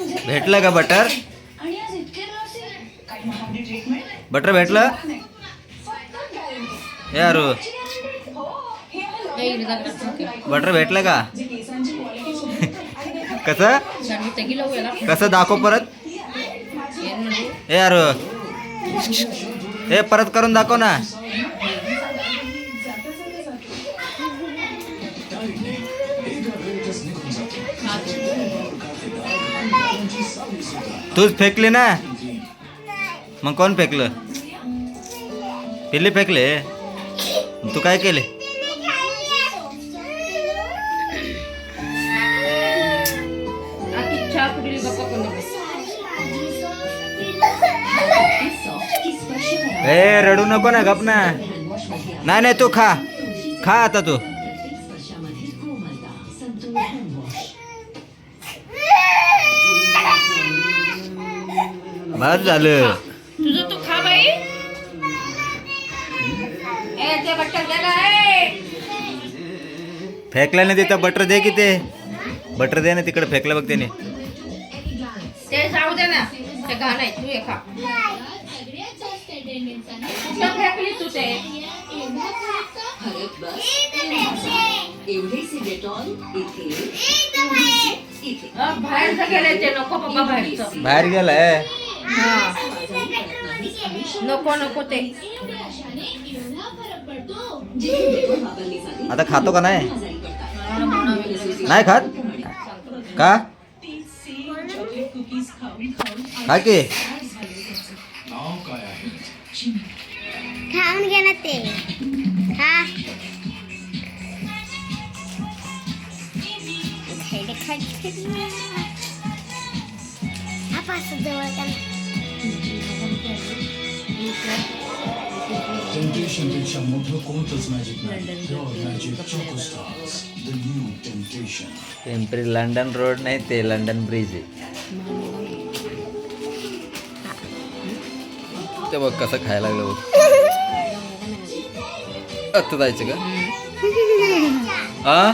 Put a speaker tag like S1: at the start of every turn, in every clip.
S1: भेटलं का butter butter भेटलं? हे अरू
S2: हो.
S1: बटर भेटलं का? कसं? कसं? दाखव परत. हे अरू हे परत करून दाखव ना. तूच फेकली ना? मग कोण फेकलं? पिल्ली फेकले? तू काय केले? ए रडू नको ना गप ना. नाही नाही तू खा. खा आता तू. बस झालं.
S3: तुझं तू खा बाई.
S1: फेकला नाही तिथं बटर दे की ते. बटर दे ना तिकडे फेकलं बघ त्याने.
S3: ते जाऊ दे ना. ते घाण आहे तू हे खा. कुठं फेकली तू ते? अ, बाहेरचं गेलंय ते नको बाबा बाहेरचं.
S1: बाहेर गेलाय.
S3: नको नको ते.
S1: आता खातो का नाही? नाही खात? का? खा की.
S4: खाऊन घे ना ते. हा. हा पाच जवळ
S5: टेम्पटेशनपेक्षा मोठं कोणतंच magic magic the new temptation
S1: Pimpri London road नाही ते लंडन ब्रिज आहे ते बघ कसं खायला लागलं बघ आता जायचं का हा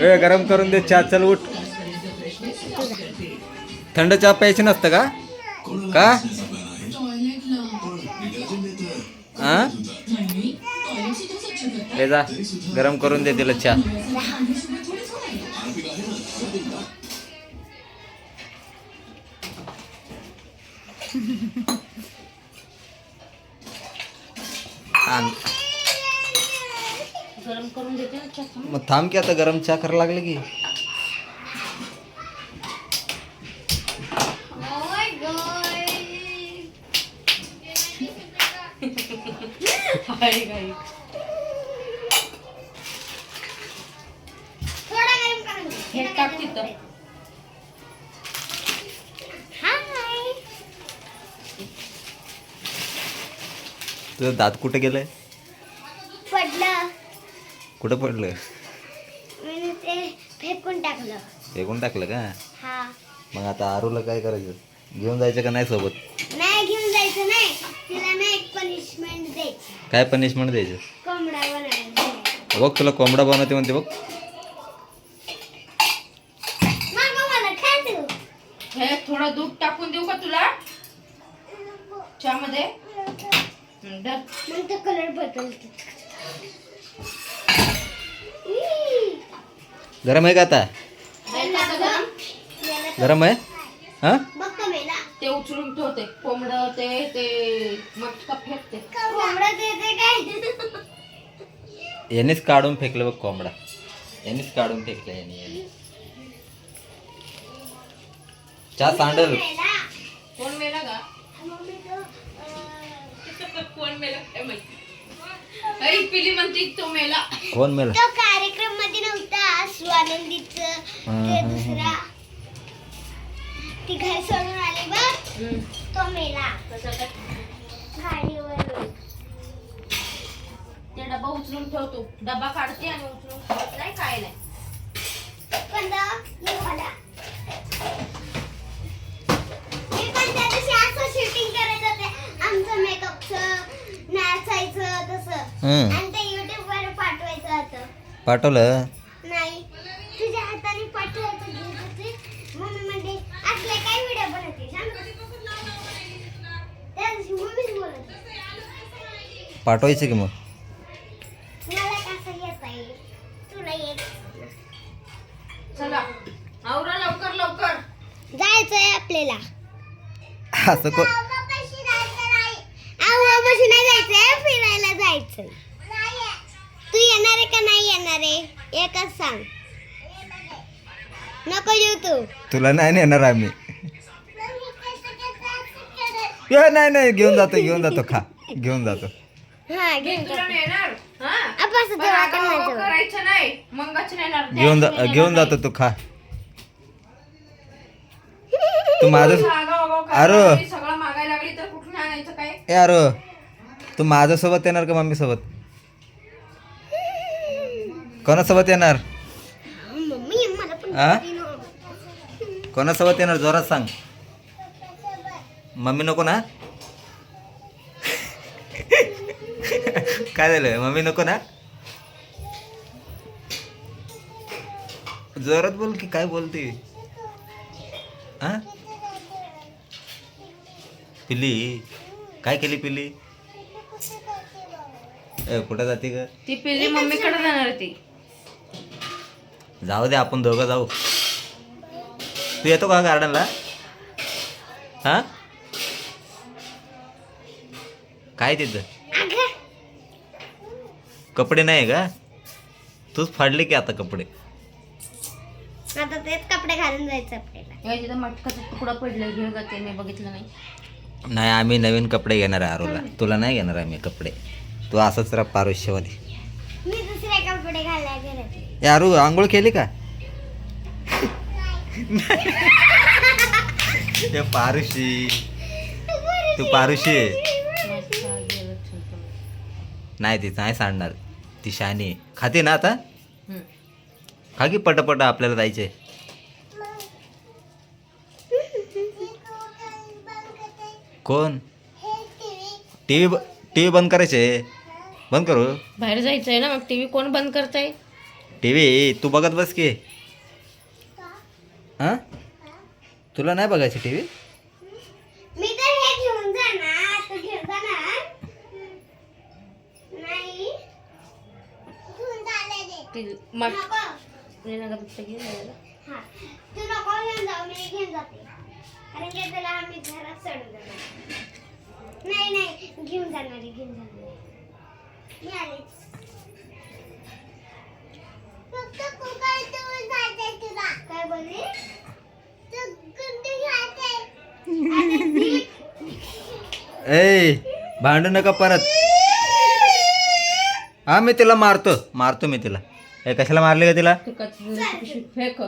S1: ए गरम करून दे चहा चल उठ थंड चहा प्यायची नसतं का? का? हा जा गरम करून दे तिला चहा. मग थांब की आता गरम चहा करायला लागलं की.
S3: हे टाक तिथं
S4: हाय
S1: तुझं दात कुठे गेलंय?
S4: पडलं.
S1: कुठं पडलं?
S4: मी ते फेकून टाकलं.
S1: फेकून टाकलं का?
S4: हा.
S1: मग आता आरूला काय करायचं? घेऊन जायचं का नाही सोबत
S4: नाही घेऊन जायचं नाही तिला ना एक पनिशमेंट द्यायची
S1: काय पनिशमेंट द्यायचं?
S4: कोंबडा
S1: बघ तुला कोंबडा बनवते म्हणते बघ.
S4: मागं मला
S3: हे थोडं दूध टाकून देऊ का तुला? चहामध्ये? हं, धर.
S4: मग तो कलर बदलतो.
S1: गरम आहे का आता?
S3: आहे का आता गरम?
S1: गरम आहे? हा?
S4: बघ.
S3: ते उचलून ठेवते. कोंबड ते ते मटका फेकते.
S1: यानेच काढून फेकलं बघ कोंबडा. यानेच काढून फेकलं याने याने. चहा सांडल.
S4: मेला.
S3: कोण मेला का कोण मेला? काय माहिती अरे पिली म्हणते तो मेला.
S1: कोण मेला?
S4: तो कार्यक्रममध्ये नव्हता स्वानंदीच ते दुसरा. ती घर सोडून तो मेला
S3: कसं काय
S4: गाडीवर
S3: ते डबा उचलून ठेवतो डबा काढते आणि उचलून ठेवत नाही काय नाही.
S4: पण तो निघाला. मी पण त्या दिवशी असं शूटिंग करत होते. आमचं मेकअपचं नाचायचं तसं.
S1: हं.
S4: आणि ते युट्यूब वर पाठवायचं होतं.
S1: पाठवलं?
S4: पाठवायचं
S1: की मग?
S4: मला कसं येत आहे तुला येत
S3: चला आवरा लवकर लवकर.
S4: जायचंय आपल्याला.
S1: असं को
S4: नाही. जायचंय फिरायला जायचंय. तू येणार आहे का नाही येणार आहे? एकच सांग. नको येऊ तू.
S1: तुला नाही नेणार आम्ही. ए, नाही नाही घेऊन जातो घेऊन जातो खा. घेऊन जातो.
S4: हा
S3: मी
S4: घेऊन
S3: तुला नेणार? हा?
S4: आपण
S3: पण
S4: जेव्हा
S3: आगाऊ
S4: करणार तेव्हा.
S3: करायचं नाही. मंगाच नेणार?
S1: घेऊन जा
S3: त्याशिवाय
S1: घेऊन
S3: नेणार
S1: जातो तू खा. तू माझं अरे.
S3: नाही. सगळं मागायला लागली तर कुठून आणायचं काय?
S1: ए अरे. तू माझ्यासोबत येणार का मम्मी सोबत कोणासोबत येणार?
S4: मम्मी मला पण
S1: आ?
S4: कधी नव्हतं.
S1: कोणासोबत येणार? जोरात सांग. मम्मी नको ना? काय झालं मम्मी नको ना? जोरात बोल की काय बोलते? हा? पिल्ली काय केली पिल्ली? ए कुठं जाते ग?
S3: ती पिल्ली मम्मीकडे जाणार ती.
S1: जाऊ दे आपण दोघं जाऊ. तू येतो का गार्डनला? हा? काय तिथं? कपडे नाही का? तूच फाडले की आता कपडे.
S4: आता तेच कपडे घालून जायचं आपल्याला.
S3: या तिथं मटकाचा तुकडा पडला घेऊन जाते मी बघितलं नाही.
S1: नाही आम्ही नवीन कपडे घेणार आहे आरोला. तुला नाही घेणार आम्ही कपडे. तू असंच राहा पारुष्यवादी
S4: मी दुसरे कपडे घालायला गेले
S1: ए आरू आंघोळ केली का? ए पारुशी तू पारुशी आहे.
S3: मस्त गेलं ठेवतो.
S1: नाही ती नाही सांडणार. ती आहे. खाते ना आता. खा की पटापट आपल्याला जायचे कोण? टी व्ही टी व्ही बंद करायचे बंद करू?
S3: बाहेर जायचंय ना मग टीव्ही कोण बंद करताय?
S1: टी व्ही तू बघत बस की. हां? तुला नाही बघायचं टी व्ही
S4: मी तर हे घेऊन जाणार तू घेऊन जाणार नाही घेऊन जाणार आहे.
S3: ती मट
S4: नको
S3: नाही.
S4: हा. घेऊन जाऊ? मी घेऊन जाते. कारण की त्याला आम्ही घरात सोडून जाणार नाही नाही. घेऊन जाणार आहे, घेऊन जाणार आहे. मी आलेच फक्त कुकर घेऊन जायचंय तुला. काय बोलली? तू कुठे घ्यायचंय
S1: ए भांडू नका परत. हा मी तिला मारतो. मारतो मी तिला. ए कशाला मारले का तिला?
S3: फेक.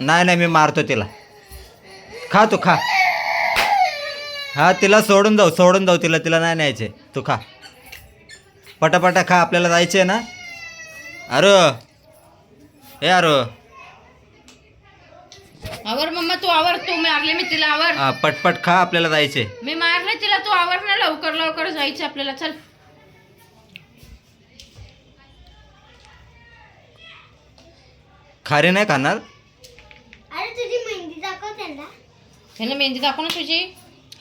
S1: नाही नाही मी मारतो तिला. खा तू खा. हा तिला सोडून जाऊ सोडून जाऊ तिला तिला नाही न्यायचे. तू खा. पटापटा खा आपल्याला जायचे ना? अरे. ए अरे.
S3: आवर मम्मा तू आवर तू मारले मी तिला आवर.
S1: हा पटपट खा आपल्याला जायचे
S3: मी मारले तिला तू आवर ना लवकर लवकर जायचं आपल्याला चल.
S1: खारे नाही खाणार?
S4: अरे तुझी मेहंदी दाखव त्यांना
S3: ह्याला मेहंदी दाखव ना तुझी.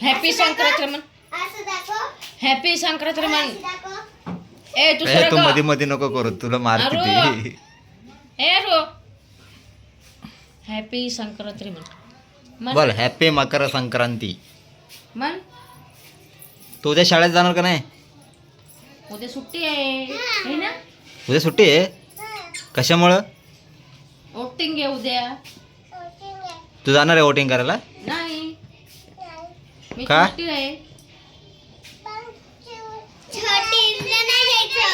S3: हॅपी संक्रांत रमण
S4: असं दाखव.
S3: हॅपी संक्रांत रमण
S4: असं दाखव.
S3: ए तू
S1: ए तू. मध्ये मध्ये नको करू तुला मारते
S3: अरे.
S1: ती
S3: ए रो हॅपी संक्रांत मन
S1: बोल हॅपी मकर संक्रांती.
S3: मन
S1: तू उद्या शाळेत जाणार का नाही?
S3: उद्या सुट्टी आहे. है. ना?
S1: उद्या सुट्टी आहे? कशामुळं?
S3: ओटिंग आहे उद्या.
S1: तू जाणार आहे वोटिंग करायला?
S3: नाही. मी
S1: का?
S3: सुट्टी आहे.
S4: छोटी नाही घ्यायचं.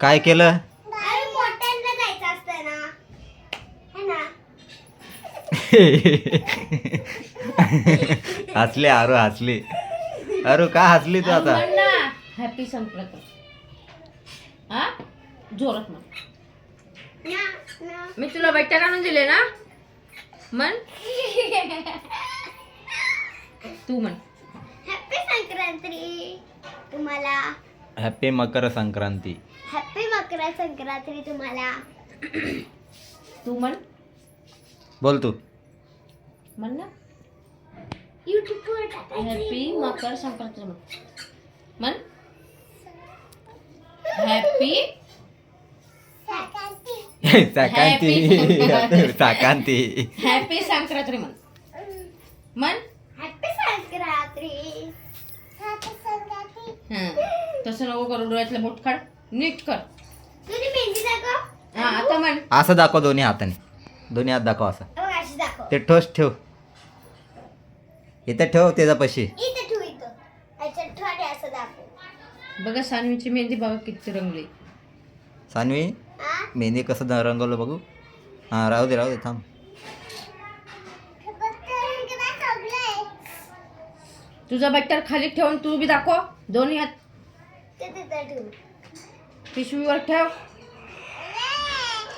S1: काय केलं?
S4: अरे मोठ्यांना जायचं असतं ना. है ना?
S1: हसले आरू हसली. अरू का हसली तू आता?
S3: हॅपी संक्रांत हा? जोरात
S4: ना
S3: मी तुला बैठक आणून दिले ना? म्हण. तू म्हण.
S4: हॅपी संक्रांती. तुम्हाला.
S1: हॅपी मकर संक्रांती.
S4: हॅपी मकर संक्रांती तुम्हाला.
S3: तू म्हण.
S1: बोल तू.
S3: म्हण ना.
S4: युट्यूबवर
S3: हॅपी मकर संक्रांती म्हण. म्हण. हॅपी
S1: साकांती. साकांती.
S3: हॅपी संक्रांती म्हण. म्हण.
S4: हॅपी संक्रांती हॅपी संक्रांती
S3: हां. तसं नको करू डोळ्यातलं बोट काढ. नीट कर.
S4: तुझी मेहंदी दाखव.
S3: हा आता म्हण.
S1: असं दाखव दोन्ही हाताने. दोन्ही हात दाखव असं.
S4: बघ अशी दाखव.
S1: ते ठोस ठेव. इथं ठेव त्याचा पशी
S4: इथं ठेव इथं. याच्यात ठेव असं दाखव.
S3: बघा सानवीची मेहंदी बघा किती रंगली.
S1: सानवी? मेहंदी कसं द- रंगवलं बघू? हां राहू दे राहू दे थांब.
S3: तुझा बट्टर खाली ठेवून तू बी दाखव दोन्ही हात. पिशवीवर ठेव.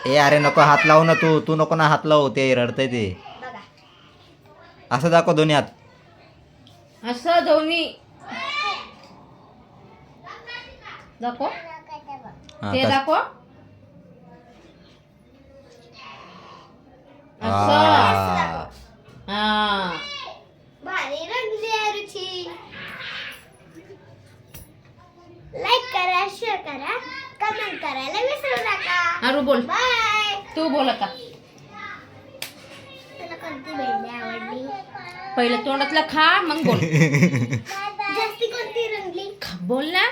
S1: ए अरे नको हात लावू ना तू. तू नको ना हात लावू ते रडतंय ते. असं दाखव दोन्ही हात.
S3: असं दोन्ही. दाखव. ते दाखव. असं. हा.
S4: भारी रंगली आहे रुची लाईक करा शेअर करा कमेंट करायला विसरू नका.
S3: अरू बोल.
S4: बाय
S3: तू बोल
S4: तुला कोणती आवडली?
S3: पहिलं तोंडातलं खा मग बोल.
S4: जास्ती कोणती रंगली?
S3: खा- बोल ना.